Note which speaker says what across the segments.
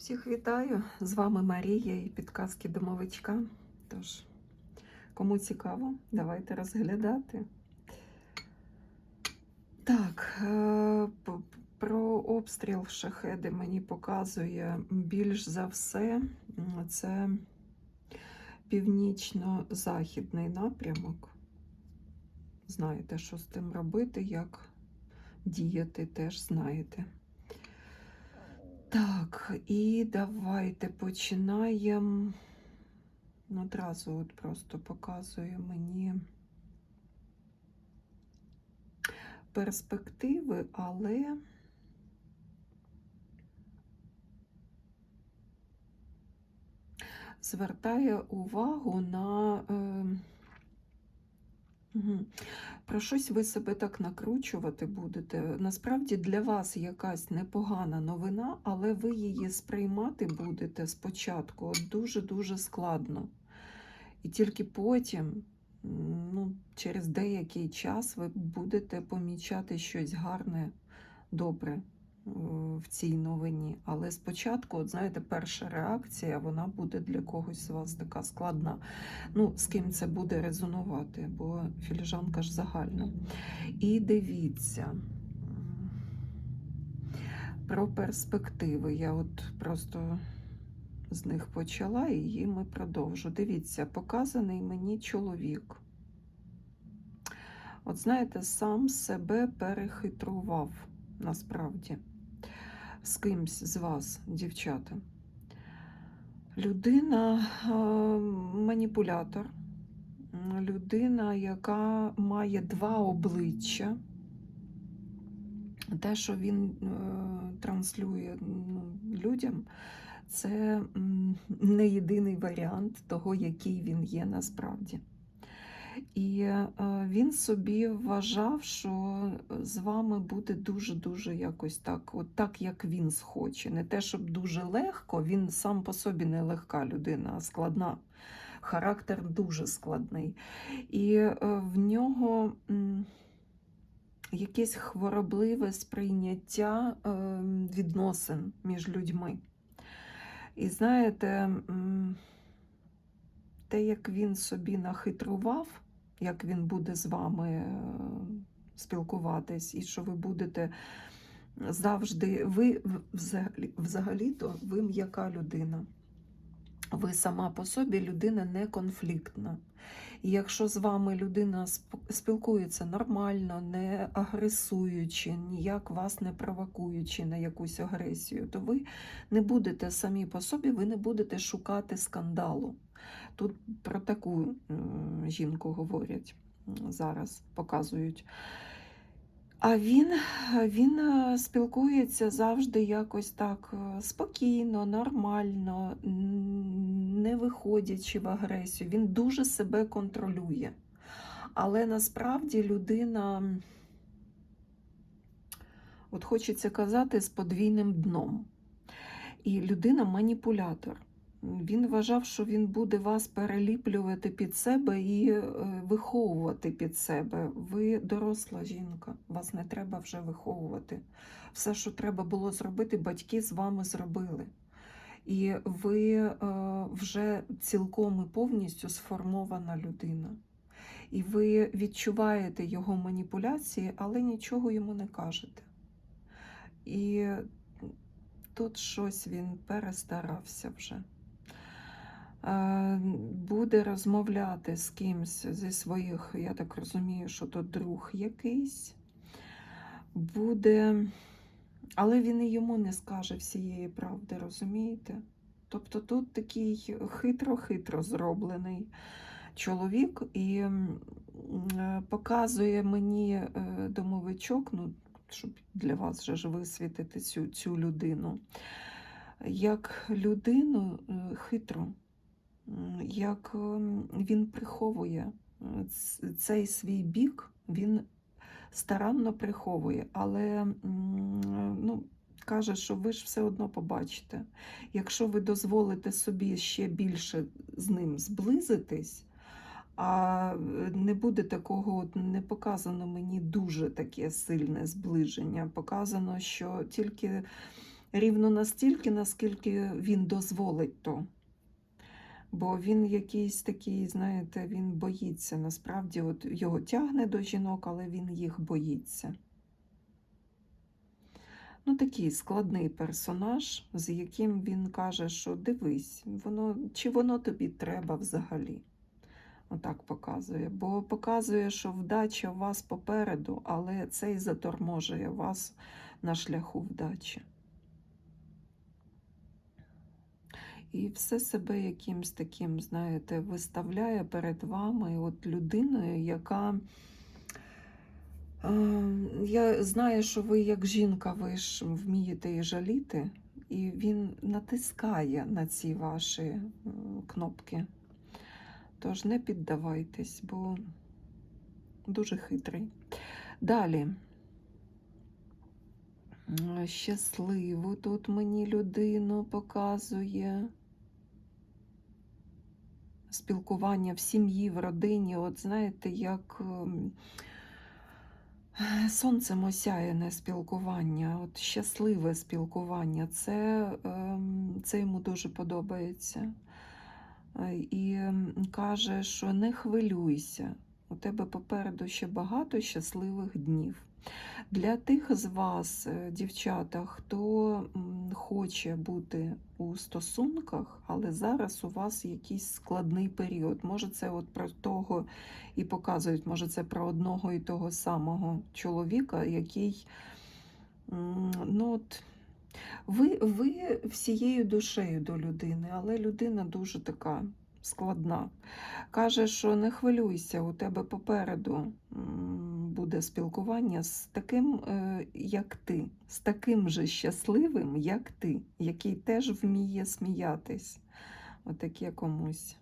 Speaker 1: Всіх вітаю! З вами Марія і підказки домовичка. Тож, кому цікаво, давайте розглядати. Так, е, про обстріл шахеди мені показує більш за все. Це північно-західний напрямок. Знаєте, що з тим робити, як діяти, теж знаєте. Так, і давайте починаємо. Одразу от просто показує мені перспективи, але звертає увагу на. Е, Про щось ви себе так накручувати будете. Насправді для вас якась непогана новина, але ви її сприймати будете спочатку дуже-дуже складно. І тільки потім, ну, через деякий час, ви будете помічати щось гарне, добре в цій новині. Але спочатку, от знаєте, перша реакція вона буде для когось з вас така складна. Ну, з ким це буде резонувати, бо філіжанка ж загальна. І дивіться. Про перспективи. Я от просто з них почала і їми продовжу. Дивіться, показаний мені чоловік. От знаєте, сам себе перехитрував насправді з кимсь з вас, дівчата. Людина е, маніпулятор, людина, яка має два обличчя. Те, що він е, транслює ну, людям, це не єдиний варіант того, який він є насправді. І е, він собі вважав, що з вами буде дуже-дуже якось так, от так, як він схоче. Не те, щоб дуже легко, він сам по собі не легка людина, а складна. Характер дуже складний. І е, в нього якесь хворобливе сприйняття е, відносин між людьми. І знаєте, те, як він собі нахитрував, як він буде з вами е, спілкуватись, і що ви будете завжди, ви взагалі, взагалі-то ви м'яка людина. Ви сама по собі людина не конфліктна. І якщо з вами людина спілкується нормально, не агресуючи, ніяк вас не провокуючи на якусь агресію, то ви не будете самі по собі, ви не будете шукати скандалу. Тут про таку м, жінку говорять зараз, показують. А він, він е, спілкується завжди якось так е, спокійно, нормально, не виходячи в агресію. Він дуже себе контролює. Але насправді людина, от хочеться казати, з подвійним дном. І людина маніпулятор. Він вважав, що він буде вас переліплювати під себе і е, виховувати під себе. Ви доросла жінка, вас не треба вже виховувати. Все, що треба було зробити, батьки з вами зробили. І ви е, вже цілком і повністю сформована людина. І ви відчуваєте його маніпуляції, але нічого йому не кажете. І тут щось він перестарався вже. Е, Буде розмовляти з кимсь зі своїх, я так розумію, що то друг якийсь. Буде, але він і йому не скаже всієї правди, розумієте? Тобто тут такий хитро-хитро зроблений чоловік і е, показує мені е, домовичок, ну, щоб для вас же ж висвітити цю, цю людину, як людину хитру, як ем, він приховує цей свій бік, він старанно приховує, але ну, каже, що ви ж все одно побачите. Якщо ви дозволите собі ще більше з ним зблизитись, а е, не буде такого, от не показано мені дуже таке сильне зближення. Показано, що тільки рівно настільки, наскільки він дозволить то. Бо він якийсь такий, знаєте, він боїться. Насправді, от його тягне до жінок, але він їх боїться. Ну, такий складний персонаж, з яким він каже, що дивись, воно, чи воно тобі треба взагалі. Отак показує. Бо показує, що вдача у вас попереду, але це і заторможує вас на шляху вдачі. І все себе якимсь таким, знаєте, виставляє перед вами от людиною, яка. Я знаю, що ви як жінка, ви ж вмієте і жаліти, і він натискає на ці ваші кнопки. Тож не піддавайтесь, бо дуже хитрий. Далі. Щасливу тут мені людину показує. Спілкування в сім'ї, в родині. От знаєте, як ем, сонцем осяяне спілкування, от щасливе спілкування. Це, ем, це йому дуже подобається. Е, І ем, каже, що не хвилюйся, у тебе попереду ще багато щасливих днів. Для тих з вас, е, дівчата, хто хоче бути у стосунках, але зараз у вас якийсь складний період. Може, це от про того і показують, може, це про одного і того самого чоловіка, який ну, от, ви, ви всією душею до людини, але людина дуже така складна. Каже, що не хвилюйся, у тебе попереду буде спілкування з таким, е, як ти, з таким же щасливим, як ти, який теж вміє сміятись. Отаке комусь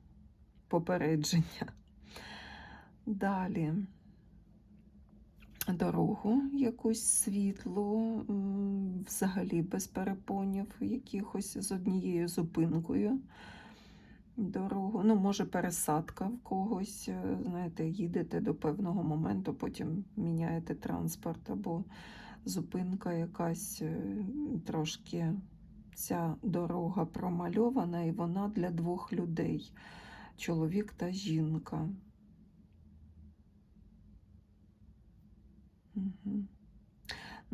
Speaker 1: попередження. Далі. Дорогу якусь світлу, взагалі без перепонів, якихось з однією зупинкою дорогу. Ну, може, пересадка в когось. е, Знаєте, їдете до певного моменту, потім міняєте транспорт або зупинка якась е, трошки ця дорога промальована, і вона для двох людей чоловік та жінка. Угу.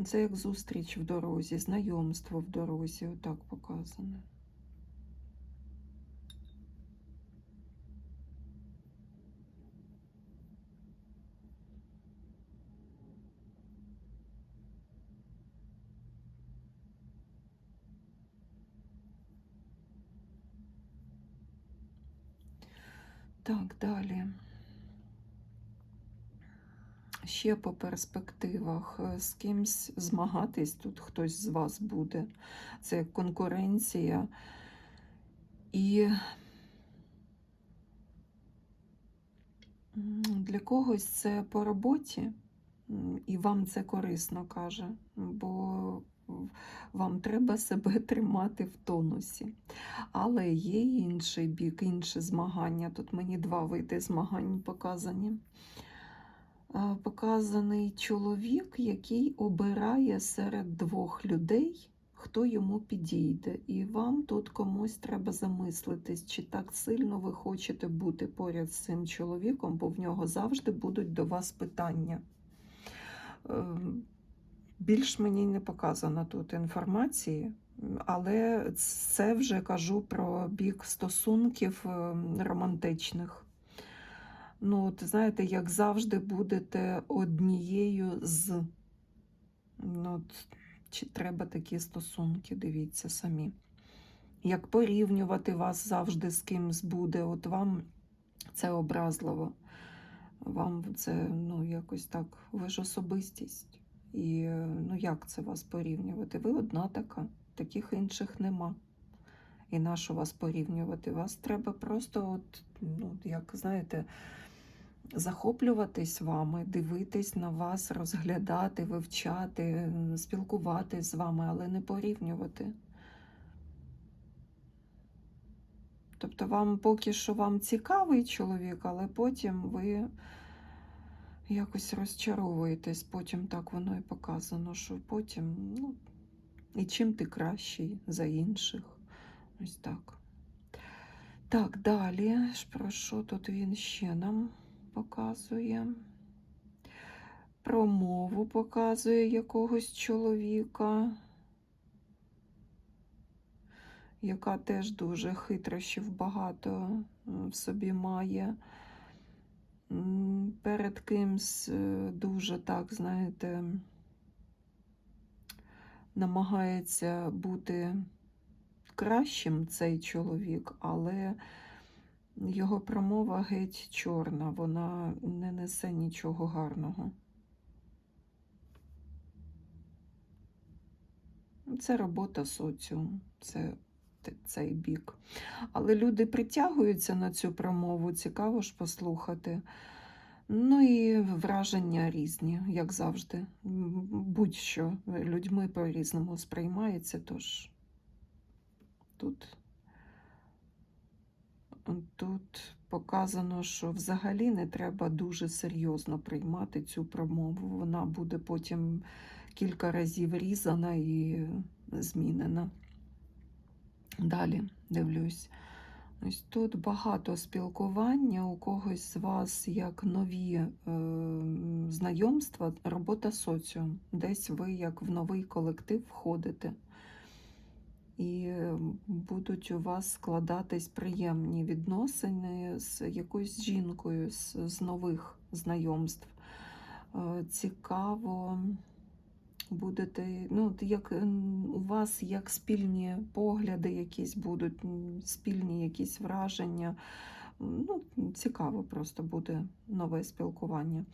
Speaker 1: Це як зустріч в дорозі, знайомство в дорозі, отак показане. Так, далі. Ще по перспективах е, з кимсь змагатись тут хтось з вас буде. Це конкуренція. І для когось це по роботі, і вам це корисно каже, бо вам треба себе тримати в тонусі. Але є інший бік, інше змагання. Тут мені два види змагань показані. Показаний чоловік, який обирає серед двох людей, хто йому підійде. І вам тут комусь треба замислитись, чи так сильно ви хочете бути поряд з цим чоловіком, бо в нього завжди будуть до вас питання. Більш мені не показано тут інформації, але це вже кажу про бік стосунків ем, романтичних. Ну, от знаєте, як завжди будете однією з. Ну, от, чи треба такі стосунки, дивіться самі. Як порівнювати вас завжди з кимсь буде, от вам це образливо. Вам це ну, якось так, ви ж особистість. І ну, як це вас порівнювати? Ви одна така, таких інших нема. І на що вас порівнювати? Вас треба просто, от, ну, як знаєте, захоплюватись вами, дивитись на вас, розглядати, вивчати, спілкуватись з вами, але не порівнювати. Тобто вам поки що вам цікавий чоловік, але потім ви якось розчаровуєтесь, потім так воно і показано, що потім, ну, І чим ти кращий за інших. Ось так. Так, далі, про що тут він ще нам показує? Про мову показує якогось чоловіка, яка теж дуже хитрощів багато в собі має. Перед кимсь е, дуже так, знаєте, намагається бути кращим цей чоловік, але його промова геть чорна, вона не несе нічого гарного. Це робота соціуму, це цей бік. Але люди притягуються на цю промову, цікаво ж послухати. Ну і враження різні, як завжди. Будь-що людьми по-різному сприймається, тож тут, тут показано, що взагалі не треба дуже серйозно приймати цю промову. Вона буде потім кілька разів різана і змінена. Далі дивлюсь. Ось тут багато спілкування у когось з вас як нові е, знайомства, робота соціум. Десь ви як в новий колектив входите. І е, будуть у вас складатись приємні відносини з якоюсь жінкою з, з нових знайомств. Е, Цікаво будете, ну, як у вас як спільні погляди якісь будуть, спільні якісь враження. Ну, цікаво просто буде нове спілкування.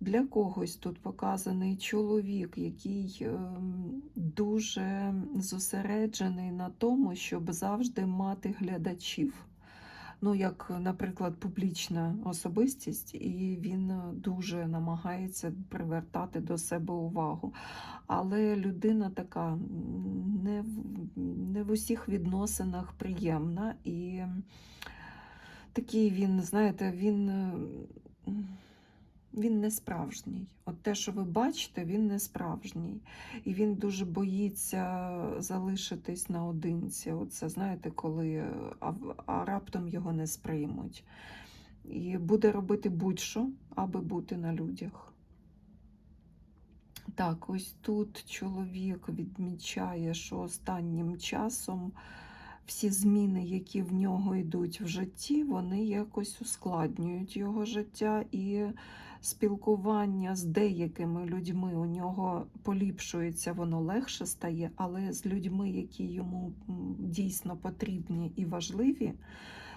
Speaker 1: Для когось тут показаний чоловік, який ем, дуже зосереджений на тому, щоб завжди мати глядачів. Ну, як, наприклад, публічна особистість, і він е, дуже намагається привертати до себе увагу. Але людина така не в, не в усіх відносинах приємна і такий він, знаєте, він, е, він не справжній. От те, що ви бачите, він не справжній. І він дуже боїться залишитись наодинці. Оце, знаєте, коли е, а, а раптом його не сприймуть. І буде робити будь-що, аби бути на людях. Так, ось тут чоловік відмічає, що останнім часом всі зміни, які в нього йдуть в житті, вони якось ускладнюють його життя і спілкування з деякими людьми у нього поліпшується, воно легше стає, але з людьми, які йому дійсно потрібні і важливі,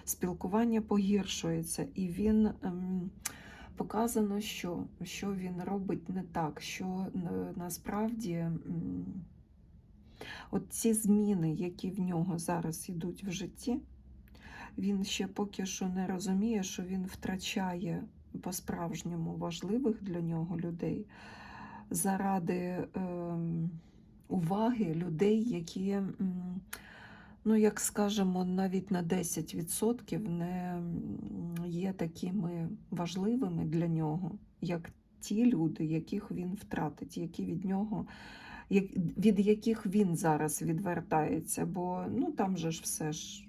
Speaker 1: спілкування погіршується, і він. ем, Показано, що, що він робить не так, що е, насправді от ці зміни, які в нього зараз йдуть в житті, він ще поки що не розуміє, що він втрачає по-справжньому важливих для нього людей заради ем, уваги людей, які, ну, як скажемо, навіть на 10% не є такими важливими для нього, як ті люди, яких він втратить, які від нього від яких він зараз відвертається, бо ну там же ж все ж.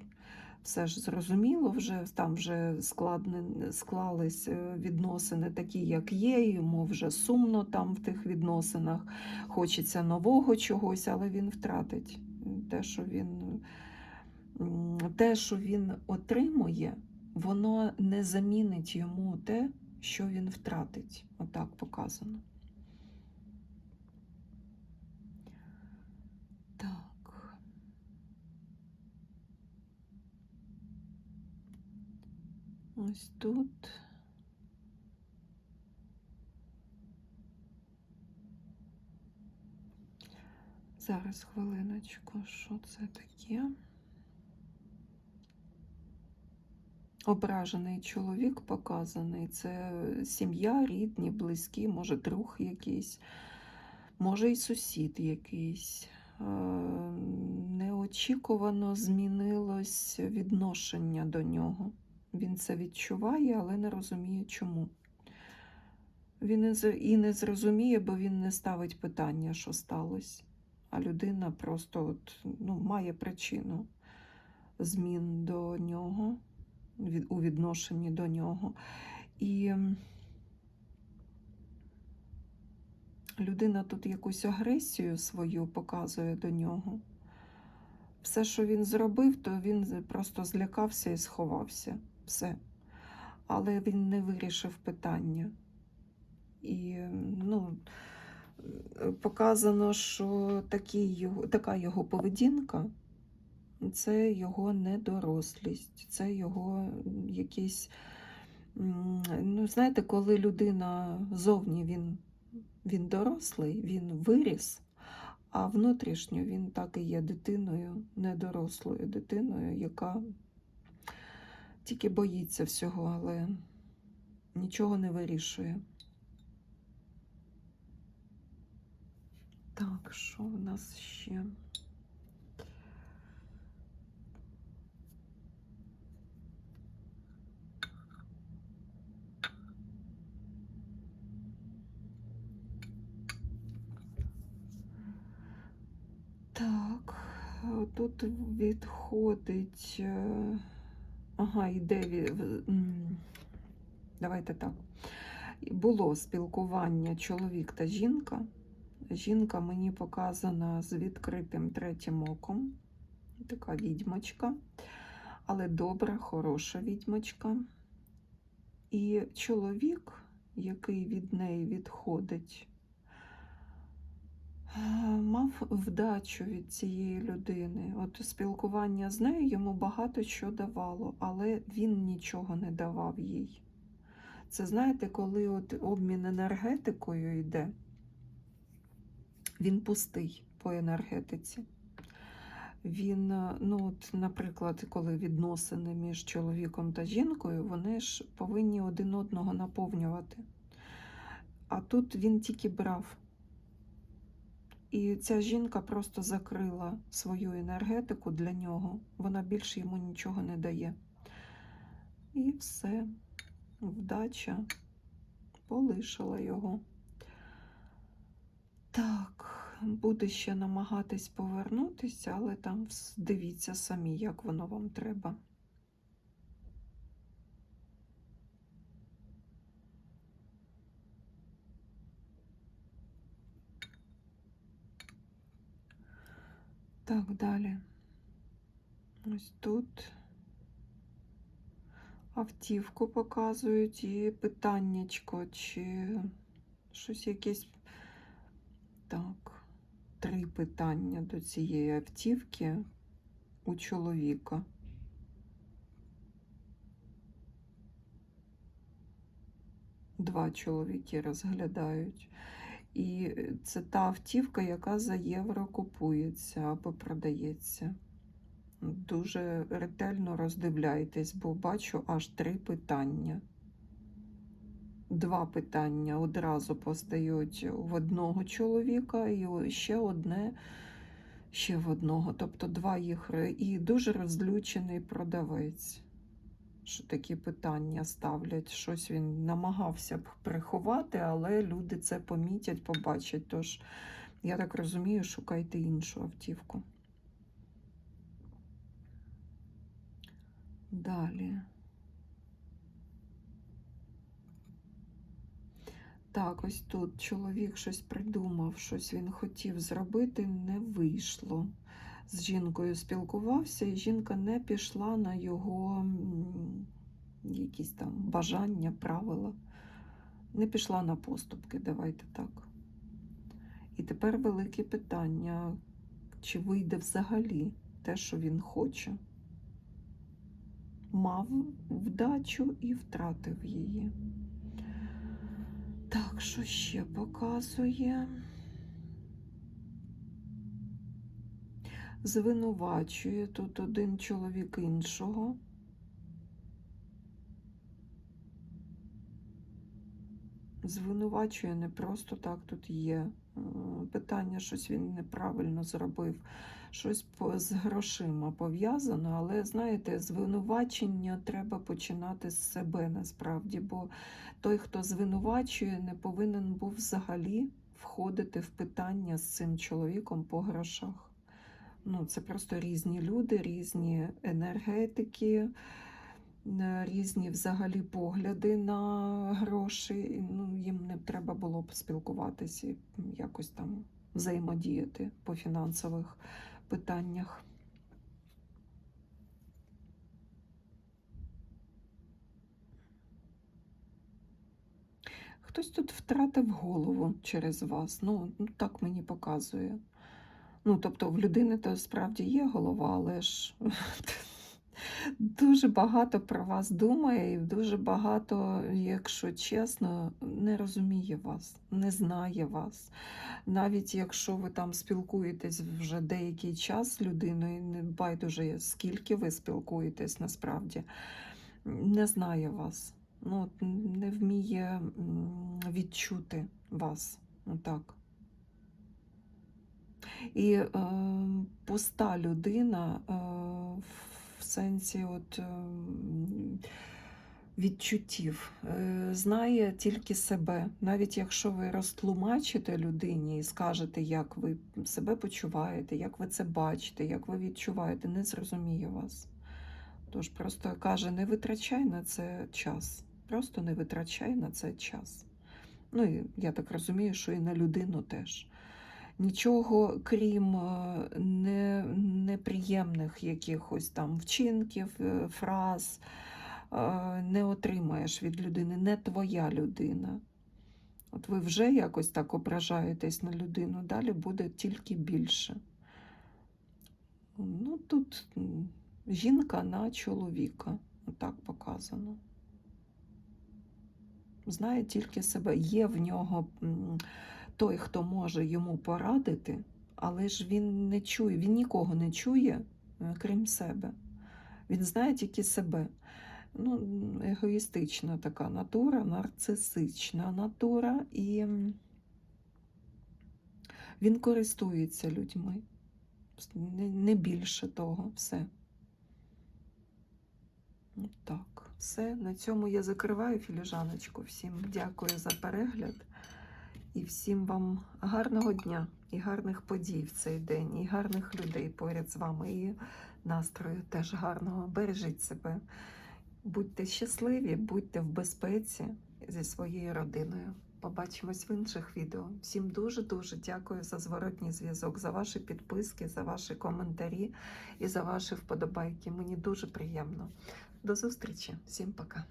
Speaker 1: Все ж зрозуміло, вже там вже складне, склались е, відносини такі, як є, йому вже сумно там в тих відносинах, хочеться нового чогось, але він втратить те, що він, те, що він отримує, воно не замінить йому те, що він втратить. Отак показано. Так. Ось тут. Зараз хвилиночку, що це таке? Ображений чоловік показаний. Це сім'я, рідні, близькі, може, друг якийсь, може, і сусід якийсь. Е, Неочікувано змінилось відношення до нього. Він це відчуває, але не розуміє чому. Він і не зрозуміє, бо він не ставить питання, що сталося. а людина просто от, ну, має причину змін до нього, у відношенні до нього. І людина тут якусь агресію свою показує до нього. Все, що він зробив, то він просто злякався і сховався. Все. Але він не вирішив питання. І ну, показано, що такі така його поведінка це його недорослість, це його м, якийсь. Ну, знаєте, коли людина зовні він, він дорослий, він виріс, а внутрішньо він так і є дитиною, недорослою дитиною, яка тільки боїться всього, але нічого не вирішує. Так, що в нас ще? Так, тут відходить. е, Ага, м, Давайте так. Було спілкування чоловік та жінка. Жінка мені показана з відкритим третім оком. Така відьмочка, але добра, хороша відьмочка. І чоловік, який від неї відходить, мав вдачу від цієї людини. От спілкування з нею йому багато що давало, але він нічого не давав їй. Це знаєте, коли от обмін енергетикою йде, він пустий по енергетиці. Він, е, ну, от, наприклад, коли відносини між чоловіком та жінкою, вони ж повинні один одного наповнювати. А тут він тільки брав. І ця жінка просто закрила свою енергетику для нього. Вона більше йому нічого не дає. І все, вдача полишила його. Так, буде ще намагатись повернутися, але там дивіться самі, як воно вам треба. Так, далі. Ось тут автівку показують і питаннячко, чи щось якесь. Так, три питання до цієї автівки у чоловіка. Два чоловіки розглядають. І е, це та автівка, яка за євро купується або продається. Дуже ретельно роздивляйтесь, бо бачу аж три питання. Два питання одразу постають в одного чоловіка, і ще одне ще в одного. Тобто два їх і дуже розлючений продавець. Що такі питання ставлять. Щось він намагався б приховати, але люди це помітять, побачать. Тож, я так розумію, шукайте іншу автівку. Далі. Так, ось тут чоловік щось придумав, щось він хотів зробити, не вийшло. З жінкою спілкувався, і жінка не пішла на його якісь там бажання, правила. Не пішла на поступки, давайте так. І тепер велике питання, чи вийде взагалі те, що він хоче. Мав вдачу і втратив її. Так, що ще показує? Звинувачує тут один чоловік іншого. Звинувачує не просто так тут є. е, Питання, щось він неправильно зробив, щось з грошима пов'язано, але знаєте, звинувачення треба починати з себе насправді, бо той, хто звинувачує, не повинен був взагалі входити в питання з цим чоловіком по грошах. Ну, це просто різні люди, різні енергетики, е, різні взагалі погляди на гроші. Ну, їм не треба було б спілкуватися і якось там взаємодіяти по фінансових питаннях. Хтось тут втратив голову через вас. Ну, ну так мені показує. Ну, тобто, в людини то справді є голова, але ж дуже багато про вас думає, і дуже багато, якщо чесно, не розуміє вас, не знає вас. Навіть якщо ви там спілкуєтесь вже деякий час з людиною, не байдуже, скільки ви спілкуєтесь насправді, не знає вас. Ну, не вміє відчути вас. Отак. І е, пуста людина е, в сенсі от, е, відчуттів, е, знає тільки себе. Навіть якщо ви розтлумачите людині і скажете, як ви себе почуваєте, як ви це бачите, як ви відчуваєте, не зрозуміє вас. Тож просто каже, не витрачай на це час. Просто не витрачай на це час. Ну і я так розумію, що і на людину теж. Нічого, крім е, не, неприємних якихось там вчинків, е, фраз, е, не отримаєш від людини, не твоя людина. От ви вже якось так ображаєтесь на людину, далі буде тільки більше. Ну, тут жінка на чоловіка, отак показано. Знає тільки себе. Є в нього той, хто може йому порадити, але ж він не чує, він нікого не чує, е, крім себе. Він знає тільки себе. Ну, егоїстична така натура, нарцисична натура, і він користується людьми. Не, більше того, все. Так, все. На цьому я закриваю філіжаночку. Всім дякую за перегляд. І всім вам гарного дня і гарних подій в цей день, і гарних людей поряд з вами, і настрою теж гарного. Бережіть себе. Будьте щасливі, будьте в безпеці зі своєю родиною. Побачимось в інших відео. Всім дуже-дуже дякую за зворотній зв'язок, за ваші підписки, за ваші коментарі і за ваші вподобайки. Мені дуже приємно. До зустрічі. Всім пока.